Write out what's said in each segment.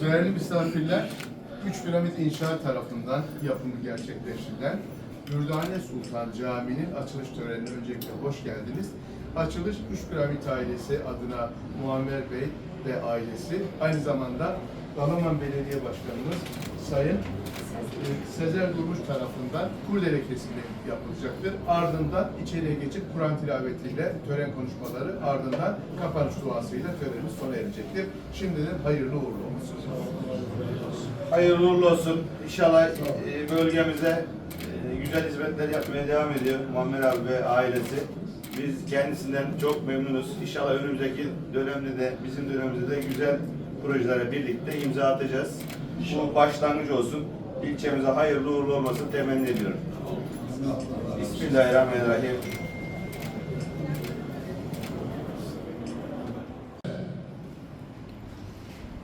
Değerli misafirler, Üç Piramit İnşaat tarafından yapımı gerçekleştirilen Dürdane Sultan Camii'nin açılış törenine öncelikle hoş geldiniz. Açılış Üç Piramit ailesi adına Muammer Bey ve ailesi, aynı zamanda Dalaman Belediye Başkanımız Sayın Sezer Durmuş tarafından kurdele kesimi yapılacaktır. Ardından içeriye geçip Kur'an tilavetiyle tören konuşmaları, ardından kapanış duasıyla törenimiz sona erecektir. Şimdiden hayırlı uğurlu olsun. Hayırlı uğurlu olsun. İnşallah e, bölgemize e, güzel hizmetler yapmaya devam ediyor Muammer abi ve ailesi. Biz kendisinden çok memnunuz. İnşallah önümüzdeki dönemde de bizim dönemimizde de güzel projelere birlikte imza atacağız. Bu başlangıç olsun. İlçemize hayırlı uğurlu olmasını temenni ediyorum. Bismillahirrahmanirrahim.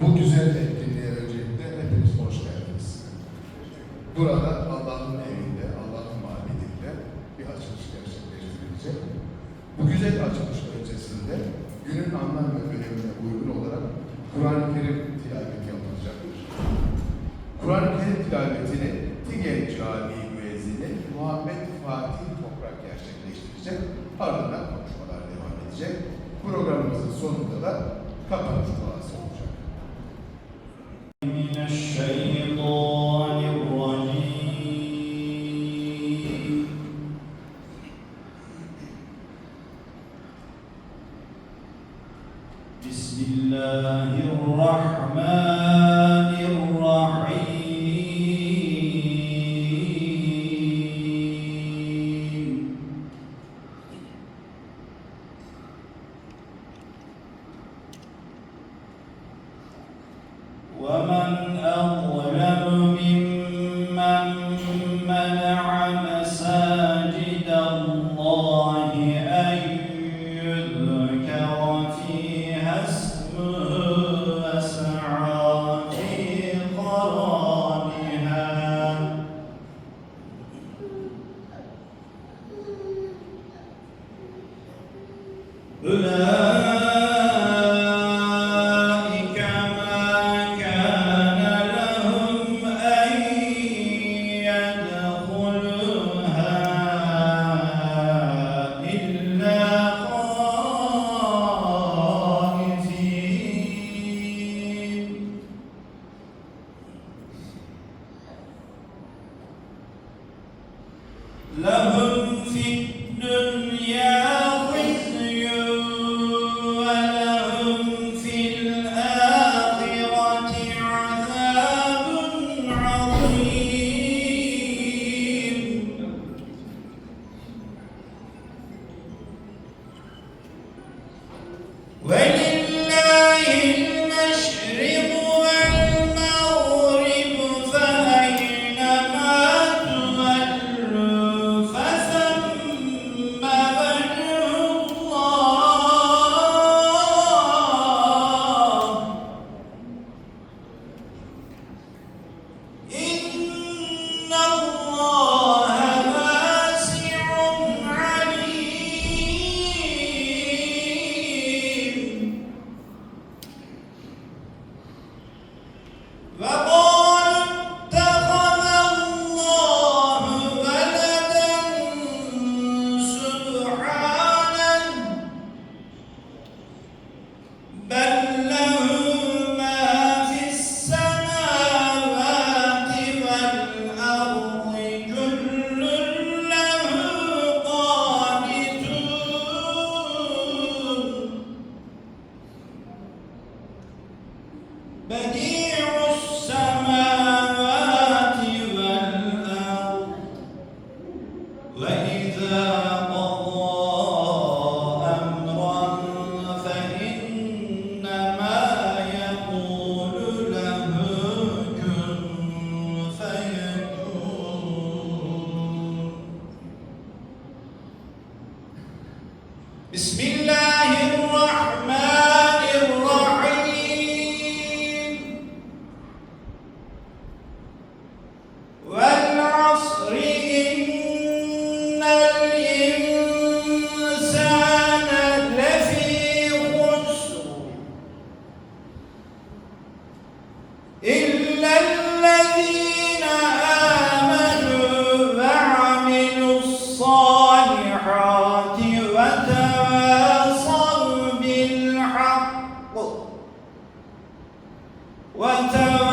Bu güzel etkinliğe öncelikle hepiniz hoş geldiniz. Burada Allah'ın evinde, Allah'ın mabedinde bir açılış gerçekleştirilecek. Bu güzel açılış öncesinde günün anlam ve önemine uygun olarak Kur'an-ı Kerim tilaveti yapılacaktır. Kur'an-ı Kerim tilavetini Tige Camii müezzini Muhammed Fatih Toprak gerçekleştirecek. Ardından konuşmalar edecek. Programımızın sonunda da kapanış duası olacak.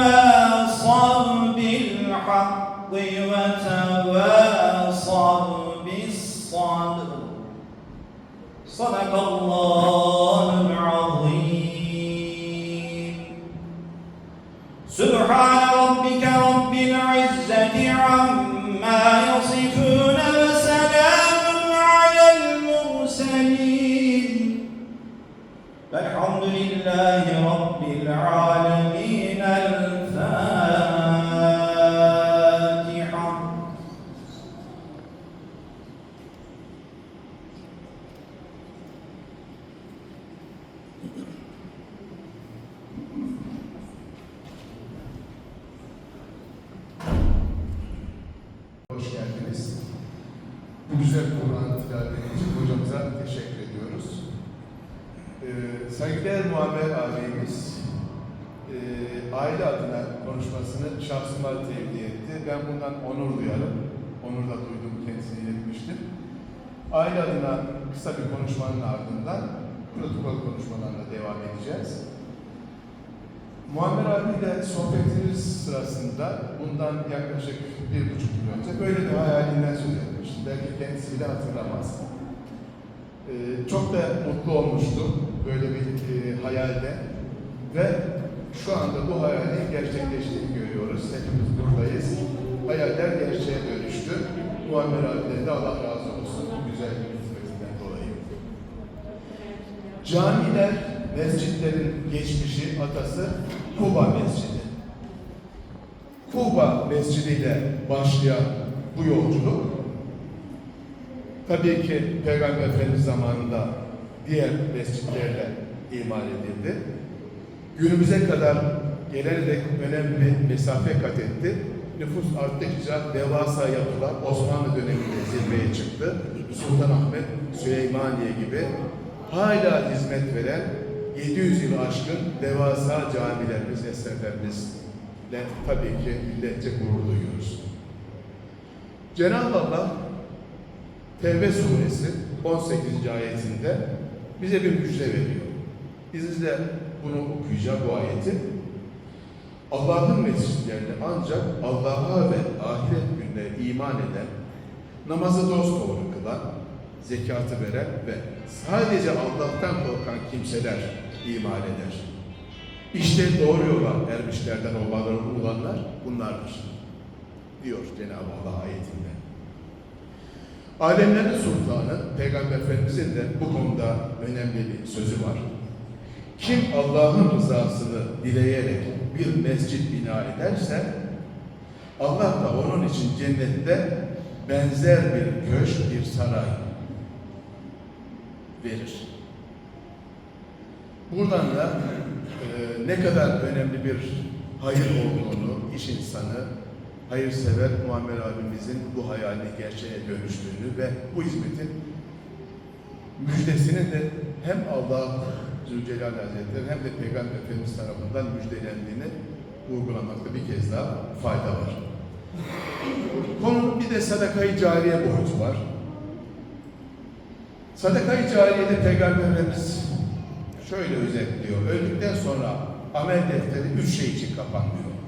وتواصوا بالحق وتواصوا بالصدر صدق الله. Güzel Kur'an tilaveti için hocamıza teşekkür ediyoruz. Ee, saygıdeğer Muammer abimiz e, aile adına konuşmasını şahsıma tevdi etti. Ben bundan onur duyarım. Onur da duydum, kendisine iletmiştim. Aile adına kısa bir konuşmanın ardından protokol konuşmalarına devam edeceğiz. Muammer abiyle sohbetimiz sırasında bundan yaklaşık bir buçuk yıl önce böyle bir hayalinden söz. Belki kendisi bile hatırlamaz. Ee, çok da mutlu olmuştum böyle bir e, hayalde ve şu anda bu hayalin gerçekleştiğini görüyoruz. Hepimiz buradayız. Hayaller gerçeğe dönüştü. Muammer abiden de Allah razı olsun bu güzel hizmetinden dolayı. Camiler, mescitlerin geçmişi, atası Kuba Mescidi. Kuba Mescidi ile başlayan bu yolculuk tabii ki Peygamber Efendimiz zamanında diğer mescitlerle imal edildi. Günümüze kadar gelerek önemli mesafe kat etti. Nüfus arttıkça devasa yapılar Osmanlı döneminde zirveye çıktı. Sultanahmet, Süleymaniye gibi hala hizmet veren 700 yıl aşkın devasa camilerimiz, eserlerimizle tabii ki milletçe gurur duyuyoruz. Cenab-ı Allah Tevbe suresi 18. ayetinde bize bir müjde veriyor. Biz de bunu okuyacağız bu ayeti. Allah'ın mescitlerinde ancak Allah'a ve ahiret gününe iman eden, namazı dosdoğru kılan, zekatı veren ve sadece Allah'tan korkan kimseler iman eder. İşte doğru yola ermişlerden olmaları olanlar bunlardır. Diyor Cenab-ı Allah ayetinde. Alemlerin sultanı Peygamber Efendimizin de bu konuda önemli bir sözü var. Kim Allah'ın rızasını dileyerek bir mescit bina ederse Allah da onun için cennette benzer bir köşk, bir saray verir. Buradan da e, ne kadar önemli bir hayır olduğunu, iş insanı, hayırsever Muammer abimizin bu hayalini gerçeğe dönüştüğünü ve bu hizmetin müjdesinin de hem Allah Zülcelal Hazretleri hem de Peygamber Efendimiz tarafından müjdelendiğini vurgulamakta bir kez daha fayda var. Konunun bir de sadakayı cariye boyutu var. Sadakayı cariyede Peygamber Efendimiz şöyle özetliyor. Öldükten sonra amel defteri üç şey için kapanmıyor.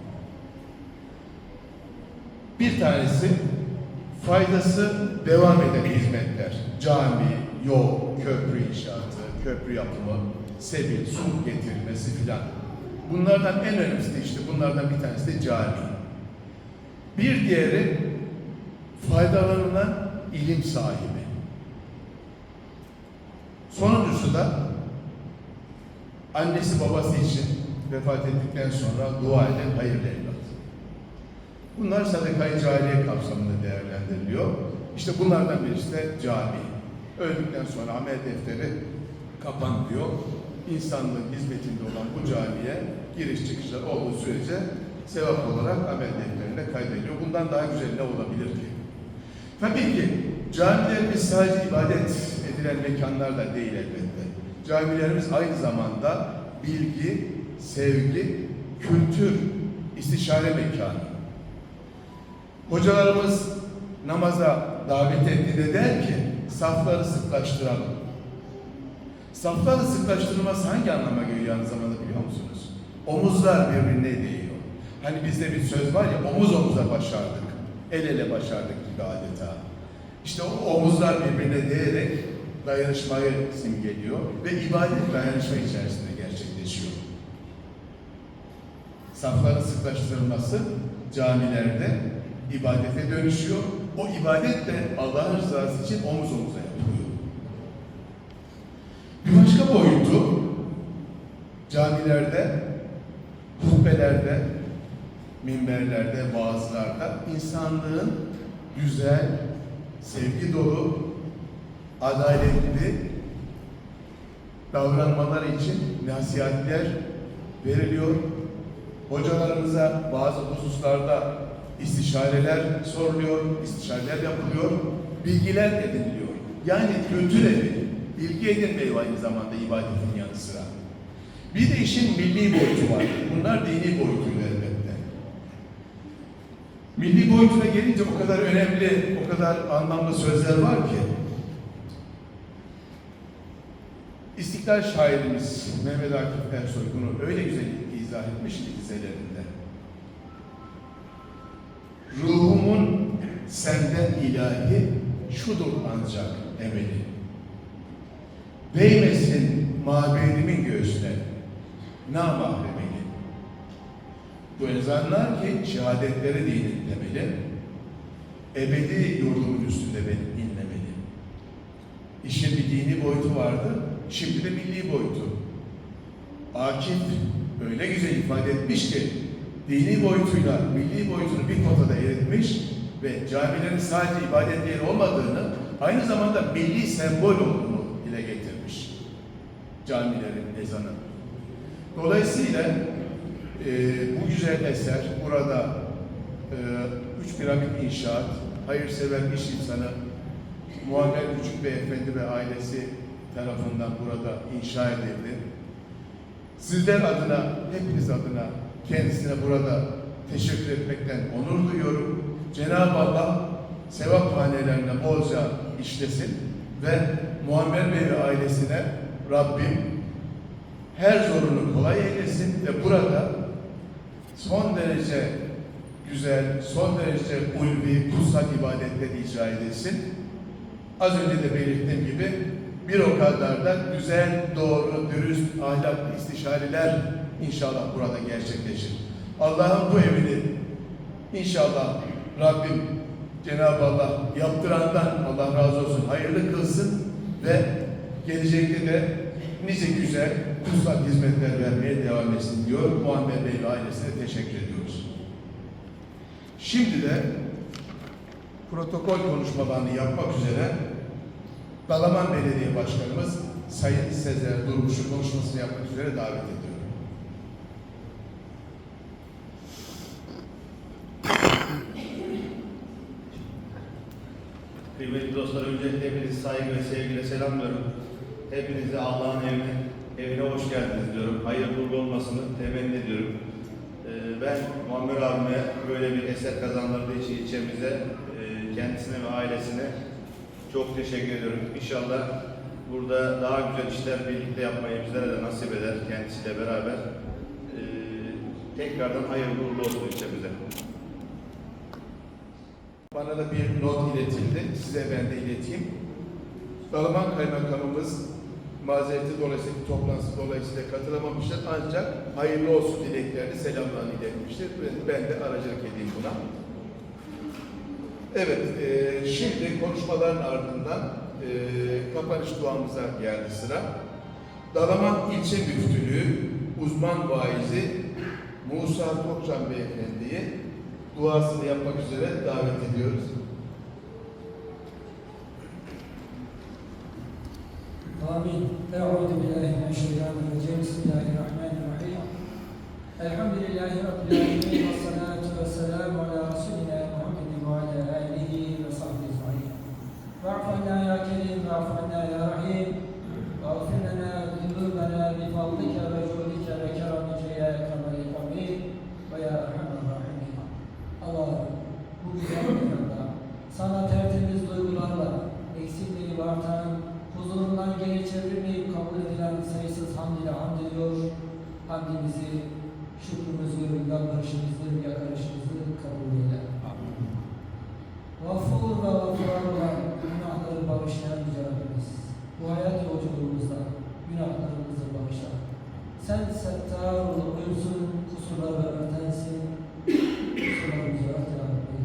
Bir tanesi faydası devam eden hizmetler. Cami, yol, köprü inşaatı, köprü yapımı, sebil, su getirilmesi filan. Bunlardan en önemlisi de işte bunlardan bir tanesi de cami. Bir diğeri faydalanılan ilim sahibi. Sonuncusu da annesi babası için vefat ettikten sonra dua eden hayırlı evlat. Bunlar sadaka-i cariye kapsamında değerlendiriliyor. İşte bunlardan birisi de cami. Öldükten sonra amel defteri kapanmıyor. İnsanlığın hizmetinde olan bu camiye giriş çıkışlar olduğu sürece sevap olarak amel defterine kaydediliyor. Bundan daha güzel ne olabilir ki? Tabii ki camilerimiz sadece ibadet edilen mekanlar da değil elbette. Camilerimiz aynı zamanda bilgi, sevgi, kültür, istişare mekanı. Hocalarımız namaza davet ettiğinde der ki safları sıklaştıralım. Safları sıklaştırılması hangi anlama geliyor aynı zamanda biliyor musunuz? Omuzlar birbirine değiyor. Hani bizde bir söz var ya omuz omuza başardık. El ele başardık gibi adeta. İşte o omuzlar birbirine değerek dayanışmayı simgeliyor ve ibadet dayanışma içerisinde gerçekleşiyor. Safların sıklaştırılması camilerde ibadete dönüşüyor. O ibadet de Allah'ın rızası için omuz omuza yapılıyor. Bir başka boyutu camilerde, hutbelerde, minberlerde, vaazlarda insanlığın güzel, sevgi dolu, adaletli davranmaları için nasihatler veriliyor. Hocalarımıza bazı hususlarda istişareler soruluyor, istişareler yapılıyor, bilgiler ediniliyor. Yani kültür evi, bilgi edinmeyi aynı zamanda ibadetin yanı sıra. Bir de işin milli boyutu var. Bunlar dini boyutuyla elbette. Milli boyutuna gelince o kadar önemli, o kadar anlamlı sözler var ki. İstiklal şairimiz Mehmet Akif Ersoy bunu öyle güzel izah etmiş ki dizelerinde. Ruhumun senden ilahi şudur ancak emeli. Değmesin mabedimin göğsüne namahremeli. Bu ezanlar ki şehadetleri dinin demeli. Ebedi yurdumun üstünde beni dinlemeli. İşin bir dini boyutu vardı, şimdi de milli boyutu. Akif öyle güzel ifade etmiş ki dini boyutuyla milli boyutunu bir potada eritmiş ve camilerin sadece ibadet yeri olmadığını aynı zamanda milli sembol olduğunu dile getirmiş. Camilerin ezanı. Dolayısıyla e, bu güzel eser burada e, üç piramit inşaat, hayırsever iş insanı Muammer Küçük Beyefendi ve ailesi tarafından burada inşa edildi. Sizler adına, hepiniz adına kendisine burada teşekkür etmekten onur duyuyorum. Cenab-ı Allah sevap hanelerine bolca işlesin ve Muammer Bey ve ailesine Rabbim her zorunu kolay eylesin ve burada son derece güzel, son derece ulvi, kutsal ibadetler icra edilsin. Az önce de belirttiğim gibi bir o kadar da güzel, doğru, dürüst, ahlaklı istişareler inşallah burada gerçekleşir. Allah'ın bu evini inşallah Rabbim Cenab-ı Allah yaptırandan Allah razı olsun hayırlı kılsın ve gelecekte de nice güzel kutsal hizmetler vermeye devam etsin diyor. Muhammed Bey ve ailesine teşekkür ediyoruz. Şimdi de protokol konuşmalarını yapmak üzere Dalaman Belediye Başkanımız Sayın Sezer Durmuş'u konuşmasını yapmak üzere davet ediyorum. Kıymetli dostlar, öncelikle hepinizi saygı ve sevgiyle selamlıyorum. Hepinizi Allah'ın evine, evine hoş geldiniz diyorum. Hayırlı uğurlu olmasını temenni ediyorum. Ee, ben Muammer abime böyle bir eser kazandırdığı için ilçemize, e, kendisine ve ailesine çok teşekkür ediyorum. İnşallah burada daha güzel işler birlikte yapmayı bizlere de nasip eder kendisiyle beraber. Ee, tekrardan hayırlı uğurlu olsun ilçemize. Bana da bir not iletildi. Size ben de ileteyim. Dalaman Kaymakamımız mazereti dolayısıyla toplantısı dolayısıyla katılamamıştır. Ancak hayırlı olsun dileklerini, selamlarını iletmiştir. Ben- de aracılık edeyim buna. Evet, e, şimdi konuşmaların ardından e, kapanış duamıza geldi sıra. Dalaman İlçe Müftülüğü uzman vaizi Musa Tokcan Beyefendi'yi duasını yapmak üzere davet ediyoruz. Amin. Euzu billahi mineşşeytanirracim. Bismillahirrahmanirrahim. Elhamdülillahi rabbil alamin. gibi artan, huzurundan geri çevrilmeyip kabul edilen sayısız hamd ile hamd ediyor. Hamdimizi, şükrümüzü, yalvarışımızı, yakarışımızı kabul eyle. Vafur ve vafur olan günahları bağışlayan Yüce Rabbimiz. Bu hayat yolculuğumuzda günahlarımızı bağışla. Sen settar olup ölsün, kusurları örtensin, kusurlarımızı örten Rabbi.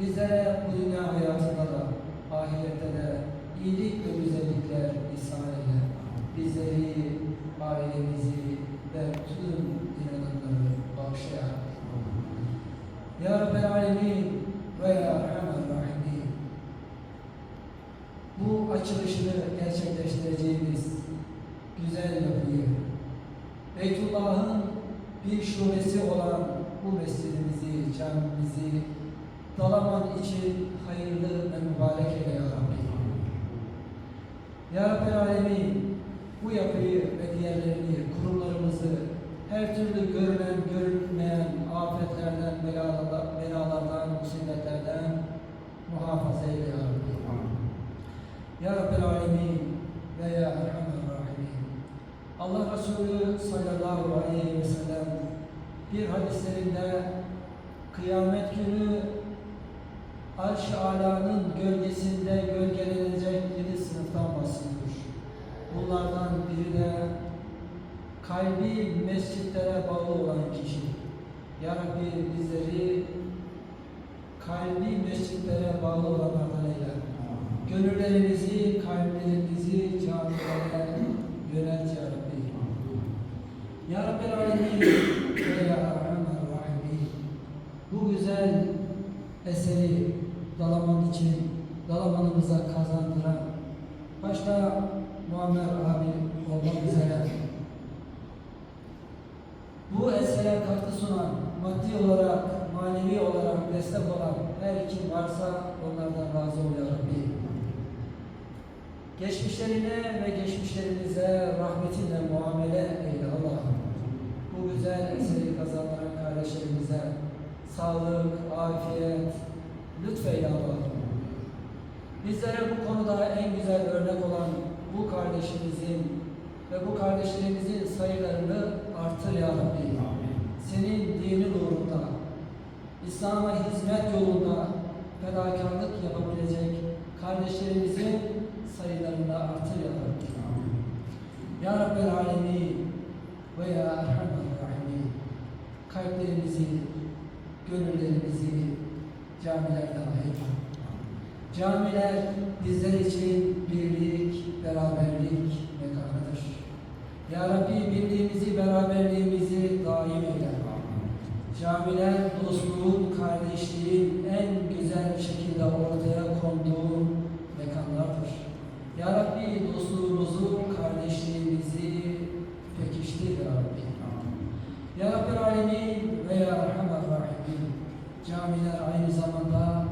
Bize bu dünya hayatında da ahirette de iyilik ve güzellikler ihsan eyle. Bizleri, ailemizi ve tüm inananları bağışla. Ya Rabbel Alemin ve Ya Erhamer Rahimin. Bu açılışını gerçekleştireceğimiz güzel yapıyı, Beytullah'ın bir şubesi olan bu mescidimizi, camimizi Dalaman için hayırlı ve mübarek eyle Ya Rabbi. Ya Rabbel Alemin, bu yapıyı ve diğerlerini, kurumlarımızı her türlü görünen, görünmeyen afetlerden, belalardan, musibetlerden muhafaza eyle Ya Rabbi. Ya Rabbel Alemin ve Ya Erhamer Rahimin. Allah Resulü sallallahu aleyhi ve sellem bir hadislerinde kıyamet günü Arş-ı Ala'nın gölgesinde gölgelenecek yedi sınıftan bahsediyor. Bunlardan biri de kalbi mescitlere bağlı olan kişi. Ya Rabbi bizleri kalbi mescitlere bağlı olanlardan eyle. Gönüllerimizi, kalplerimizi camilere yönelt Ya Rabbi. Ya Rabbi Alemin ve Ya Erhamer Rahimin. Bu güzel eseri Dalaman için Dalaman'ımıza kazandıran başta Muammer abi olmak üzere bu esere katkı sunan, maddi olarak, manevi olarak destek olan her kim varsa onlardan razı ol Rabbi. Geçmişlerine ve geçmişlerimize rahmetinle muamele eyle Allah'ım. Bu güzel eseri kazandıran kardeşlerimize sağlık, afiyet, lütfeyle Allah'ım. Bizlere bu konuda en güzel örnek olan bu kardeşimizin ve bu kardeşlerimizin sayılarını artır ya Rabbi. Senin dinin uğrunda, İslam'a hizmet yolunda fedakarlık yapabilecek kardeşlerimizin sayılarını artır ya Rabbi. Ya Rabbel Alemin ve Ya Erhamer Rahimin kalplerimizi, gönüllerimizi camilerden ayırma. Camiler bizler için birlik, beraberlik mekanıdır. Ya Rabbi birliğimizi, beraberliğimizi daim eyle. Camiler dostluğun, kardeşliğin en güzel şekilde ortaya konduğu mekanlardır. Ya Rabbi dostluğumuzu, kardeşliğimizi pekiştir Ya Rabbi. Ya Rabbi Alemin ve Ya Rahimin. Camiler aynı zamanda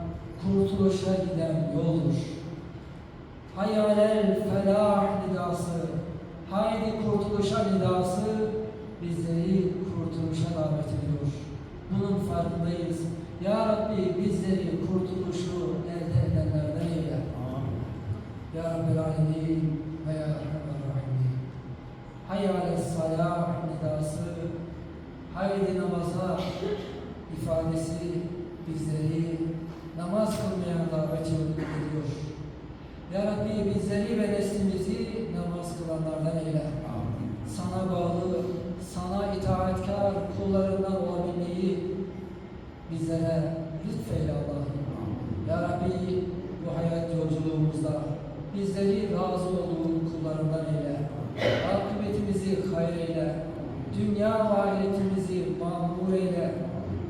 kurtuluşa giden yoldur. Hayalel felah nidası, haydi kurtuluşa nidası bizleri kurtuluşa davet ediyor. Bunun farkındayız. Ya Rabbi bizleri kurtuluşu elde edenlerden eyle. Ya Rabbi Alemin ve Ya Erhamer Rahimin. Hayal salah nidası, haydi namaza ifadesi bizleri namaz kılmaya davet ediyor. Ya Rabbi bizleri ve neslimizi namaz kılanlardan eyle. Sana bağlı, sana itaatkar kullarından olabilmeyi bizlere lütfeyle Allah'ım. Ya Rabbi bu hayat yolculuğumuzda bizleri razı olduğun kullarından eyle. Akıbetimizi hayır eyle. Dünya ve ahiretimizi mamur eyle.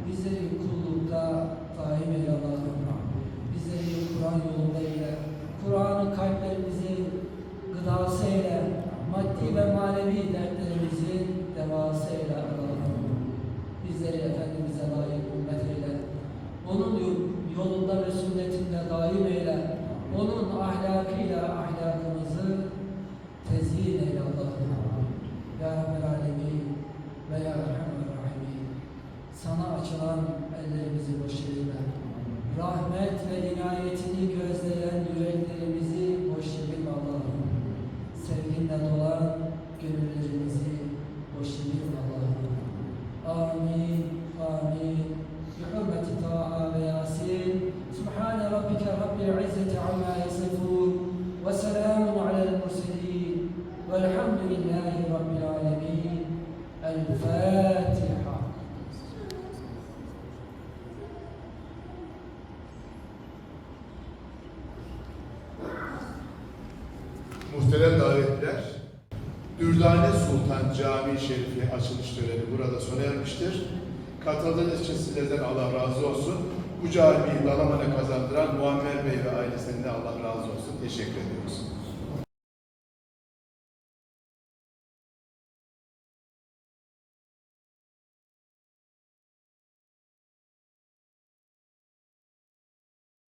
Bizleri kullukta daim eyle Allah'ım. Bizleri Kur'an yolunda eyle. Kur'an'ı kalplerimizin gıdası eyle. Maddi ve manevi dertlerimizin devası eyle Allah'ım. Bizleri Efendimiz'e layık ümmet eyle. Onun yolunda ve sünnetinde daim eyle. Onun ahlakıyla ahlakımızı ve inayetini gözleyen yüreklerimizi boş çevirme Allah'ım. Sevginle dolan gönüllerimizi boş çevirme Allah'ım. Amin, amin. بحرمة طه وياسين سبحان ربك رب العزة عما يصفون وسلام على المرسلين والحمد لله رب العالمين الفاتحة Dürdane Sultan Camii Şerifi açılış töreni burada sona ermiştir. Katıldığınız için sizlerden Allah razı olsun. Bu camiyi Dalaman'a kazandıran Muammer Bey ve ailesinden de Allah razı olsun. Teşekkür ediyoruz.